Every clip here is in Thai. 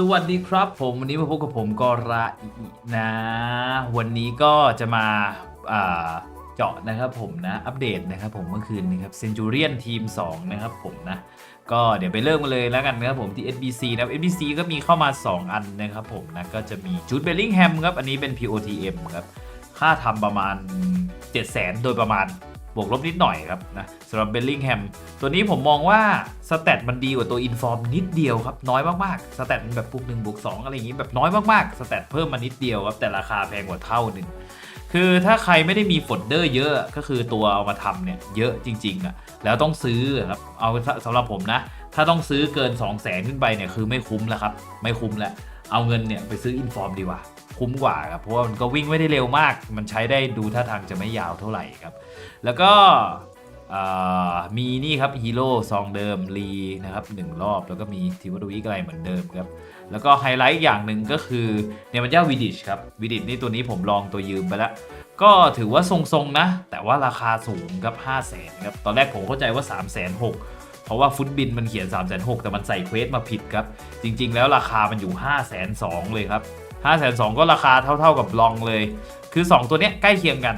สวัสดีครับผมวันนี้มาพบกับผมกอราอีกนะ วันนี้ก็จะมาเจาะนะครับผมนะ อัปเดตนะครับผมเมื่อคืนนี้ครับเซนจูเรียนทีม 2 นะครับผมนะ ก็เดี๋ยวไปเริ่มกันเลยแล้วกันนะครับผมที่ SBC นะครับ SBC ก็มีเข้ามา 2 อันนะครับผมนะ ก็จะมีจูดเบลลิงแฮมครับ อันนี้เป็น POTM ครับ ค่าทำประมาณ 7 0 0 0 0 0 โดยประมาณ บวกลบนิดหน่อยครับนะสำหรับเบลลิงแฮมตัวนี้ผมมองว่าสแตทมันดีกว่าตัวอินฟอร์มนิดเดียวครับน้อยมากๆสแตทมันแบบปุกหนึ่งบวกสองอะไรอย่างงี้แบบน้อยมากๆสแตทเพิ่มมานิดเดียวครับแต่ราคาแพงกว่าเท่าหนึ่งคือถ้าใครไม่ได้มีโฟลเดอร์เยอะก็คือตัวเอามาทำเนี่ยเยอะจริงๆอะแล้วต้องซื้อครับเอาสำหรับผมนะ ถ้าต้องซื้อเกิน 2 0 0แสนขึ้นไปเนี่ยคือไม่คุ้มแล้วครับ ไม่คุ้มแล้ว เอาเงินเนี่ยไปซื้ออินฟอร์มดีกว่า คุ้มกว่าครับ เพราะว่ามันก็วิ่งไม่ได้เร็วมาก มันใช้ได้ดูท่าทางจะไม่ยาวเท่าไหร่ครับ แล้วก็มีนี่ครับฮีโร่ซองเดิมรีนะครับหนึ่งรอบ แล้วก็มีทิวดวิกอะไรเหมือนเดิมครับ แล้วก็ไฮไลท์อย่างหนึ่งก็คือเนี่ยมันเจ้าวิดิชครับวิดิชนี่ตัวนี้ผมลองตัวยืมไปแล้ว ก็ถือว่าทรงๆนะ แต่ว่าราคาสูงครับ 5 0 0แสนครับ ตอนแรกผมเข้าใจว่า 3 6 0 0 0 เพราะว่าฟุตบินมันเขียน 3 6 0 0 0แต่มันใส่เควสมาผิดครับ จริง ๆ แล้วราคามันอยู่ 5 2 0 0 0เลยครับ 5 2 0 0 0ก็ราคาเท่า ๆกับลองเลย คือ 2 ตัวเนี้ยใกล้เคียงกัน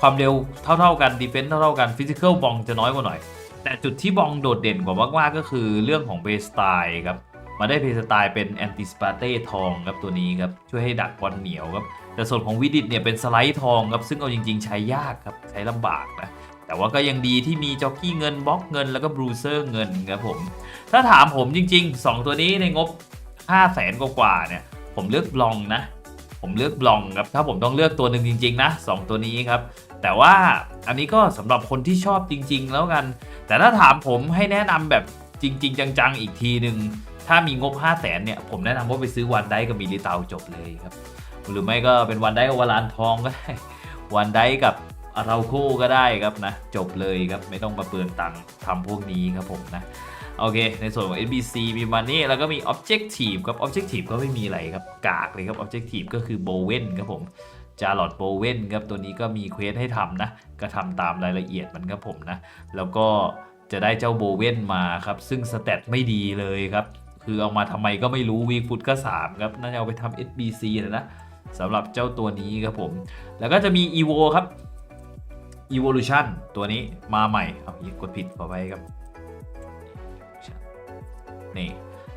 ความเร็วเท่าๆกันดีเฟนซ์เท่าๆกันฟิสิก a ลบองจะน้อยกว่าหน่อย แต่จุดที่บองโดดเด่นกว่ามากๆก็คือเรื่องของเบสไตล์ครับมาได้เพสไตล์เป็นแอนติสปาเต้ทองครับตัวนี้ครับช่วยให้ดักบอลเหนียวครับแต่ส่วนของวิดิตเนี่ยเป็นสไลด์ทองครับซึ่งเอาจริง ๆ ใช้ยากครับใช้ลำบากนะ แต่ว่าก็ยังดีที่มีจ็อกกี้เงินบล็อกเงินแล้วก็บรูเซอร์เงินครับผม ถ้าถามผมจริง ๆ 2 ตัวนี้ในงบ 5 0 0แสนกว่าๆเนี่ย ผมเลือกบลองนะ ผมเลือกบลองครับ ถ้าผมต้องเลือกตัวหนึ่งจริง ๆ นะ 2 ตัวนี้ครับ แต่ว่าอันนี้ก็สำหรับคนที่ชอบจริง ๆ แล้วกัน แต่ถ้าถามผมให้แนะนำแบบจริง ๆ จัง ๆ อีกทีหนึ่งถ้ามีงบ 5 0 0แสนเนี่ย ผมแนะนำว่าไปซื้อวันได้กับมิลิเตาจบเลยครับ หรือไม่ก็เป็นวันได้กับวาลานทองก็ได้ วันได้กับ อาราโคก็ได้ครับนะ จบเลยครับ ไม่ต้องมาเปลืองตังค์ทำพวกนี้ครับผมนะ โอเค ในส่วนของ NBC มีมันนี่แล้วก็มี Objective ครับ Objective ก็ไม่มีอะไรครับ กากเลยครับ Objective ก็คือ Bowen ครับผมจาร์ลอตโบเวนครับตัวนี้ก็มีเควสให้ทำนะ ก็ทำตามรายละเอียดมันครับผมนะ แล้วก็จะได้เจ้าโบเวนมาครับ ซึ่งสเตตไม่ดีเลยครับ คือเอามาทำไมก็ไม่รู้วีฟุตก็ 3 ครับ น่าจะเอาไปทำ SBC นะนะสำหรับเจ้าตัวนี้ครับผม แล้วก็จะมี EVO ครับ Evolution ตัวนี้มาใหม่ เอากดผิดขอไปครับ นี่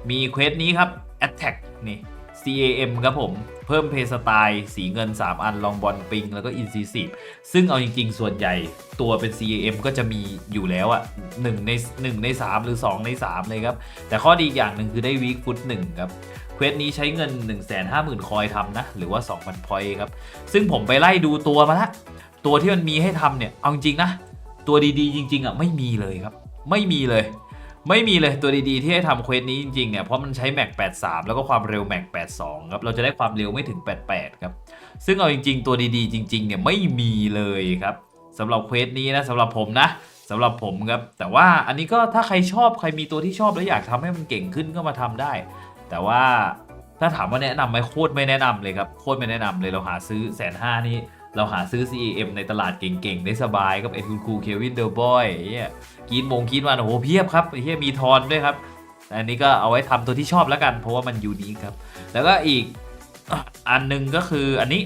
มีเควสนี้ครับ Attack นี่ CAM ครับผม เพิ่มเพย์สไตล์สีเงิน 3 อัน ลองบอลปิง แล้วก็ Incisive ซึ่งเอาจริง ๆ ส่วนใหญ่ตัวเป็น CAM ก็จะมีอยู่แล้วอะ1ใน 1 ใน 3 หรือ 2 ใน 3 เลยครับ แต่ข้อดีอย่างหนึ่งคือได้วีคฟุต1ครับเควสนี้ใช้เงิน 150,000 คอยทำนะ หรือว่า 2,000 พอยครับ ซึ่งผมไปไล่ดูตัวมาละ ตัวที่มันมีให้ทำเนี่ย เอาจริงนะ ตัวดีๆ จริง ๆอะไม่มีเลยครับ ไม่มีเลย ไม่มีเลยตัวดีๆ ที่ให้ทำเควสนี้จริงๆเนี่ย เพราะมันใช้แม็ก83 แล้วก็ความเร็วแม็ก82 ครับ เราจะได้ความเร็วไม่ถึง 88 ครับ ซึ่งเอาจริง ๆ ตัวดีๆ จริง ๆ เนี่ยไม่มีเลยครับสำหรับเควสนี้นะสำหรับผมนะสำหรับผมครับ แต่ว่าอันนี้ก็ถ้าใครชอบใครมีตัวที่ชอบแล้วอยากทำให้มันเก่งขึ้นก็มาทำได้ แต่ว่าถ้าถามว่าแนะนำไหมโคตรไม่แนะนำเลยครับโคตรไม่แนะนำเลยเราหาซื้อแสนห้านี่ เราหาซื้อ CAM ในตลาดเก่งๆ ได้สบายกับไอ้คุณครูเควินเดอร์บอยเนี่ยกีนมงกีนวันโอ้โหเพียบครับเหี้ยมีทอนด้วยครับ อันนี้ก็เอาไว้ทำตัวที่ชอบแล้วกัน เพราะว่ามันยูนิคครับ แล้วก็อีกอันหนึงก็คืออันนี้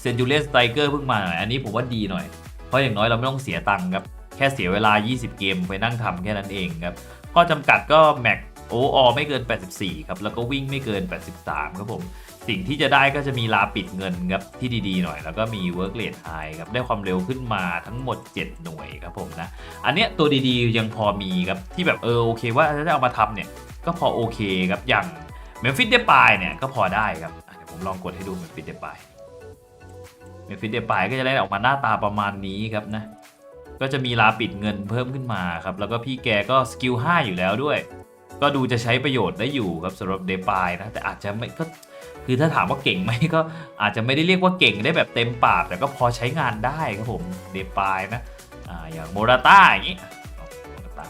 เซนจูเลียนสไตเกอร์เพิ่งมาหน่อยอันนี้ผมว่าดีหน่อย เพราะอย่างน้อยเราไม่ต้องเสียตังค์ครับ แค่เสียเวลา 20 เกมไปนั่งทำแค่นั้นเองครับข้อจำกัดก็แม็ก โออไม่เกิน 84 ครับ แล้วก็วิ่งไม่เกิน 83 ครับผม สิ่งที่จะได้ก็จะมีลาปิดเงินครับที่ดีๆหน่อย แล้วก็มี work rate high ครับ ได้ความเร็วขึ้นมาทั้งหมด 7 หน่วยครับผมนะ อันเนี้ยตัวดีๆยังพอมีครับ ที่แบบเออโอเคว่าถ้าจะเอามาทำเนี่ย ก็พอโอเคครับ อย่างเมมฟิสเดปายเนี่ยก็พอได้ครับเดี๋ยวผมลองกดให้ดูเมมฟิสเดปายเมมฟิสเดปายก็จะได้ออกมาหน้าตาประมาณนี้ครับนะ ก็จะมีลาปิดเงินเพิ่มขึ้นมาครับ แล้วก็พี่แกก็สกิล5อยู่แล้วด้วย ก็ดูจะใช้ประโยชน์ได้อยู่ครับสำหรับเดปายนะแต่อาจจะไม่ก็คือถ้าถามว่าเก่งไหมก็อาจจะไม่ได้เรียกว่าเก่งได้แบบเต็มปากแต่ก็พอใช้งานได้ครับผมเดปายนะอ่าอย่างโมราต้าอย่างนี้โมราต้า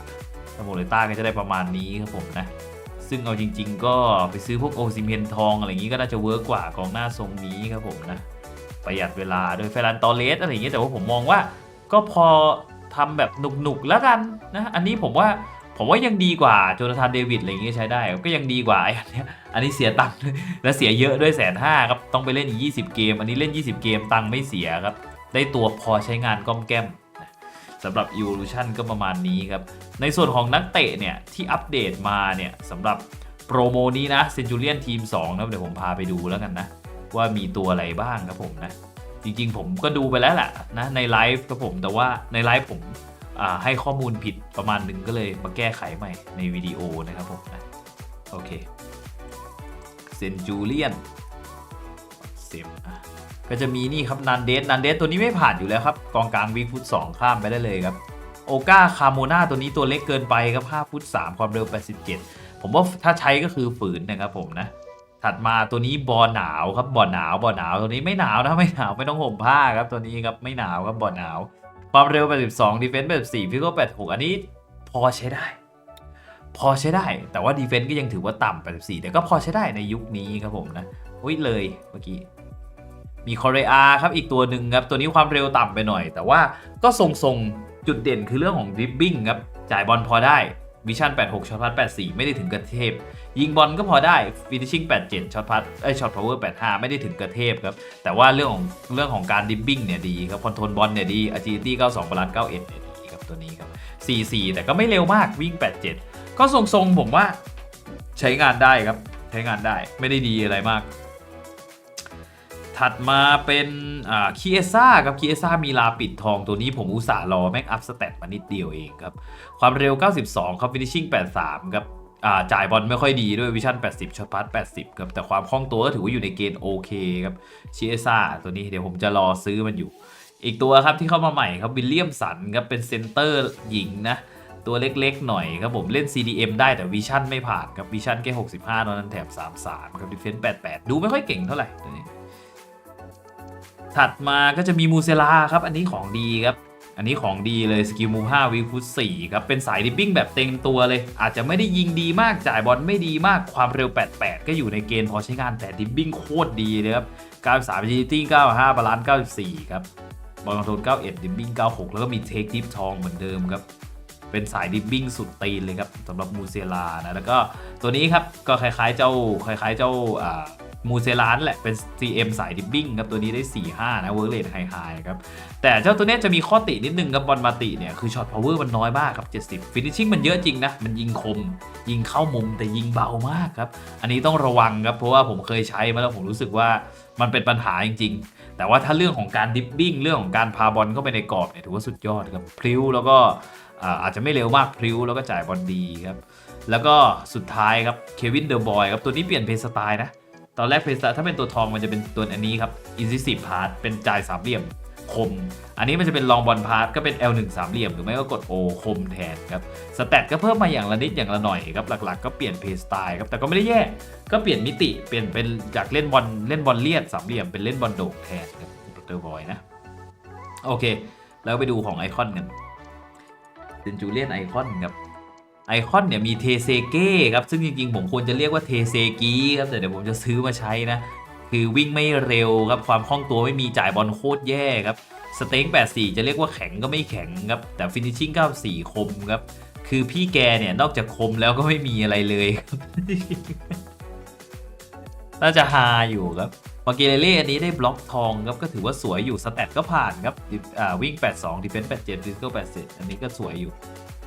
ถ้าโมราต้าก็จะได้ประมาณนี้ครับผมนะซึ่งเอาจริง ๆ ก็ไปซื้อพวกโอซิเมนทองอะไรอย่างนี้ก็น่าจะเวิร์กกว่ากองหน้าทรงนี้ครับผมนะประหยัดเวลาโดยเฟรันตอเลสอะไรอย่างนี้แต่ว่าผมมองว่าก็พอทำแบบหนุกๆแล้วกันนะอันนี้ผมว่า ผมว่ายังดีกว่าโจนาธานเดวิดอะไรอย่างนี้ใช้ได้ ก็ยังดีกว่าไอ้อันเนี้ยอันนี้เสียตังค์และเสียเยอะด้วยแสนห้าครับ ต้องไปเล่นอีก 20 เกม อันนี้เล่น 20 เกมตังค์ไม่เสียครับ ได้ตัวพอใช้งานก้อมแก้มสำหรับ Evolution ก็ประมาณนี้ครับ ในส่วนของนักเตะเนี่ยที่อัปเดตมาเนี่ยสำหรับโปรโมนี้นะเซนจูเลียนทีม2นะเดี๋ยวผมพาไปดูแล้วกันนะ ว่ามีตัวอะไรบ้างครับผมนะ จริงๆผมก็ดูไปแล้วแหละนะในไลฟ์ครับผมแต่ว่าในไลฟ์ผม ให้ข้อมูลผิดประมาณหนึ่งก็เลยมาแก้ไขใหม่ในวิดีโอนะครับผมโอเคเซนจูเลียนเซมก็จะมีนี่ครับนันเดสนันเดสตัวนี้ไม่ผ่านอยู่แล้วครับกองกลางวีฟุต 2 ข้ามไปได้เลยครับโอกาคาโมนาตัวนี้ตัวเล็กเกินไปครับ5ฟุต 3 ความเร็ว 87 ผมว่าถ้าใช้ก็คือฝืนนะครับผมนะ ถัดมาตัวนี้บอหนาวครับบอหนาวบอหนาวตัวนี้ไม่หนาวนะไม่หนาวไม่ต้องห่มผ้าครับตัวนี้ครับไม่หนาวครับบอหนาว ความเร็ว 82 ดีเฟนส์84ฟิกก็86 อันนี้พอใช้ได้ พอใช้ได้ แต่ว่าดีเฟนส์ก็ยังถือว่าต่ำ 84 แต่ก็พอใช้ได้ในยุคนี้ครับผมนะอุ้ยเลยเมื่อกี้ มีคอเรอาครับอีกตัวหนึ่งครับ ตัวนี้ความเร็วต่ำไปหน่อย แต่ว่าก็ทรงๆ จุดเด่นคือเรื่องของดริบบิ้งครับ จ่ายบอลพอได้ วิชั่น 86 ช็อตพัด 84 ไม่ได้ถึงกระเทพ ยิงบอลก็พอได้ฟินิชชิ่ง 87 ช็อตพัดเอ้ช็อตพาวเวอร์ 85 ไม่ได้ถึงกระเทพครับ แต่ว่าเรื่องของเรื่องของการดิบบิ้งเนี่ยดีครับคอนโทรลบอลเนี่ยดี agility 92 บาลาน91 เนี่ยดีครับตัวนี้ครับ 44 แต่ก็ไม่เร็วมากวิ่ง 87 ก็ทรงๆผมว่าใช้งานได้ครับใช้งานได้ไม่ได้ดีอะไรมาก ถัดมาเป็นอ่าคีเอซ่าครับคีเอซ่ามีลาปิดทองตัวนี้ผมอุตส่าห์รอแม็กอัพสเตตมานิดเดียวเองครับ ความเร็ว 92 ครับฟินิชชิ่ง 83 ครับจ่ายบอลไม่ค่อยดีด้วยวิชั่น 80ช็อตพัด80 ครับ แต่ความคล่องตัวก็ถือว่าอยู่ในเกณฑ์โอเคครับคีเอซ่าตัวนี้เดี๋ยวผมจะรอซื้อมันอยู่ อีกตัวครับที่เข้ามาใหม่ครับวิลเลียมสันครับเป็นเซนเตอร์หญิงนะ ตัวเล็กๆหน่อยครับผมเล่น CDM ได้แต่วิชั่นไม่ผ่านครับวิชั่นแค่ 65ตอนนั้นแถบ 33 ครับดิเฟนส์88 ดูไม่ค่อยเก่งเท่าไหร่ตัวนี้ ถัดมาก็จะมีมูเซลาครับ อันนี้ของดีครับ อันนี้ของดีเลยสกิลมู5วิฟุต4ครับ เป็นสายดิปปิ้งแบบเต็มตัวเลย อาจจะไม่ได้ยิงดีมากจ่ายบอลไม่ดีมากความเร็ว 88 ก็อยู่ในเกณฑ์พอใช้งานแต่ดิปปิ้งโคตรดีเลยครับ93 agility 95บาลานซ์94 ครับบอลคอนโทรล91ดิปปิ้ง96 แล้วก็มีเทคดิฟทองเหมือนเดิมครับเป็นสายดิปปิ้งสุดตีนเลยครับสำหรับมูเซลานะแล้วก็ตัวนี้ครับก็คล้ายๆเจ้าคล้ายๆเจ้าอ่า มูเซลานแหละเป็น CM สายดิปปิ้งครับตัวนี้ได้ 4-5 นะเวิร์กเลทไฮๆครับ แต่เจ้าตัวเนี้ยจะมีข้อตินิดนึงกับบอลมาติเนี่ย คือช็อตพาวเวอร์มันน้อยมากครับ 70 ฟินิชชิ่งมันเยอะจริงนะ มันยิงคม ยิงเข้ามุมแต่ยิงเบามากครับ อันนี้ต้องระวังครับ เพราะว่าผมเคยใช้มาแล้วผมรู้สึกว่ามันเป็นปัญหาจริง ๆ แต่ว่าถ้าเรื่องของการดิปปิ้งเรื่องของการพาบอลเข้าไปในกรอบเนี่ยถือว่าสุดยอดครับพลิ้วแล้วก็อาจจะไม่เร็วมากพลิ้วแล้วก็จ่ายบอลดีครับแล้วก็สุดท้ายครับเควินเดอร์บอยครับตัวนี้เปลี่ยนเพลย์สไตล์นะ ตอนแรกเพลสต์ถ้าเป็นตัวทองมันจะเป็นตัวอันนี้ครับอินซิสิพาร์ตเป็นจ่ายสามเหลี่ยมคม อันนี้มันจะเป็นลองบอลพาร์ตก็เป็น L1 สามเหลี่ยมหรือไม่ก็กด O คมแทนครับสแตทก็เพิ่มมาอย่างละนิดอย่างละหน่อยครับหลักๆ ก็เปลี่ยนเพลย์สไตล์ครับแต่ก็ไม่ได้แย่ก็เปลี่ยนมิติเปลี่ยนเป็นจากเล่นบอลเล่นบอลเลียดสามเหลี่ยมเป็นเล่นบอลโด่งแทนครับเดอร์บอยนะโอเค แล้วไปดูของไอคอนกันเป็นจูเลียนไอคอนครับ ไอคอนเนี่ยมีเทเซเก้ครับ ซึ่งจริงๆ ผมควรจะเรียกว่าเทเซกีครับ แต่เดี๋ยวผมจะซื้อมาใช้นะ คือวิ่งไม่เร็วครับ ความคล่องตัวไม่มีจ่ายบอลโคตรแย่ครับ สเต็ง84 จะเรียกว่าแข็งก็ไม่แข็งครับ แต่ฟินิชชิ่ง94 คมครับ คือพี่แกเนี่ย นอกจากคมแล้วก็ไม่มีอะไรเลยครับน่าจะฮาอยู่ครับมาเกเรเล่อันนี้ได้บล็อกทองครับ ก็ถือว่าสวยอยู่ สแตทก็ผ่านครับวิ่ง 82ดิเฟนส์87ฟิสิคอล87 อันนี้ก็สวยอยู่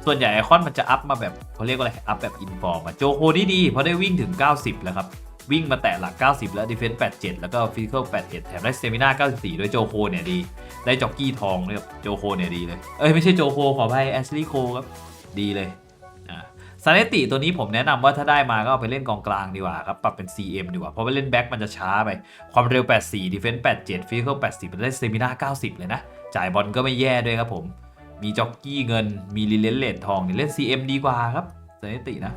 ส่วนใหญ่ไอคอนมันจะอัพมาแบบเขาเรียกว่าอะไร อัพแบบอินฟอร์มอะโจโคนี่ดีเพราะได้วิ่งถึง 90 แล้วครับ วิ่งมาแตะหลัก 90 แล้วดิเฟนส์87 แล้วก็ฟิสิคอล81 แถมได้เซมินา94 ด้วยโจโคเนี่ยดี ได้จ็อกกี้ทองด้วยโจโคเนี่ยดีเลย เอ้ยไม่ใช่โจโคขออภัยแอชลีย์โคครับ ดีเลยอ่าซาเลติตัวนี้ผมแนะนำว่าถ้าได้มาก็เอาไปเล่นกองกลางดีกว่าครับปรับเป็น CM ดีกว่า เพราะว่าเล่นแบ็คมันจะช้าไป ความเร็ว 84 ดิเฟนส์87ฟิสิคอล80 มันได้เซมินา90 เลยนะ จ่ายบอลก็ไม่แย่ด้วยครับผม มีจ็อกกี้เงิน มีลิเลนเลดทองเนี่ยเล่น CM ดีกว่าครับสถิตินะ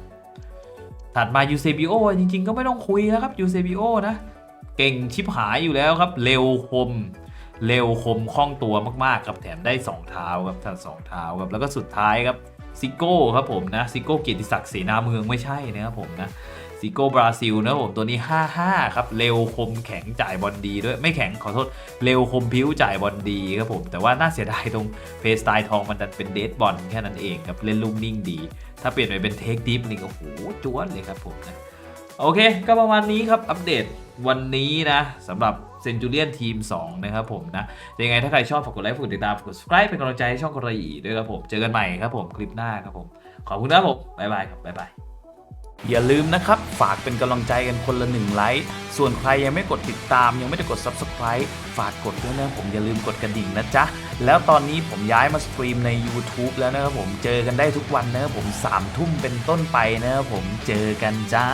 ถัดมายูเซบิโอจริง ๆ ก็ไม่ต้องคุยแล้วครับยูเซบิโอนะ เก่งชิบหายอยู่แล้วครับ เร็วคม เร็วคมคล่องตัวมากๆครับแถมได้ 2 เท้าครับทันสองเท้าครับแล้วก็สุดท้ายครับซิโก้ครับผมนะซิโก้เกียรติศักดิ์เสนาเมืองไม่ใช่นะครับผมนะ ซิโก้บราซิลนะผมตัวนี้ 55 ครับ เร็วคมแข็งจ่ายบอลดีด้วย ไม่แข็งขอโทษ เร็วคมพิ้วจ่ายบอลดีครับผม แต่ว่าน่าเสียดายตรงเพสไตล์ทองมันดันเป็นเดดบอลแค่นั้นเองครับ เล่นลูกนิ่งดี ถ้าเปลี่ยนไปเป็นเทคดิฟนี่ก็โหจวนเลยครับผมนะโอเค ก็ประมาณนี้ครับอัปเดตวันนี้นะสำหรับเซนจูเลียนทีม 2 นะครับผมนะยังไงถ้าใครชอบฝากกดไลค์ฝากดติดตามฝากกด subscribe เป็นกำลังใจให้ช่องกระอีด้วยครับผม เจอกันใหม่ครับผมคลิปหน้าครับผม ขอบคุณนะครับผมบ๊ายบายครับบ๊ายบาย อย่าลืมนะครับ ฝากเป็นกำลังใจกันคนละหนึ่งไลค์ ส่วนใครยังไม่กดติดตาม ยังไม่ได้กด subscribe ฝากกดด้วยนะผมอย่าลืมกดกระดิ่งนะจ๊ะ แล้วตอนนี้ผมย้ายมาสตรีมใน YouTube แล้วนะครับผมเจอกันได้ทุกวันนะครับผม3ทุ่มเป็นต้นไปนะครับผมเจอกันจ้า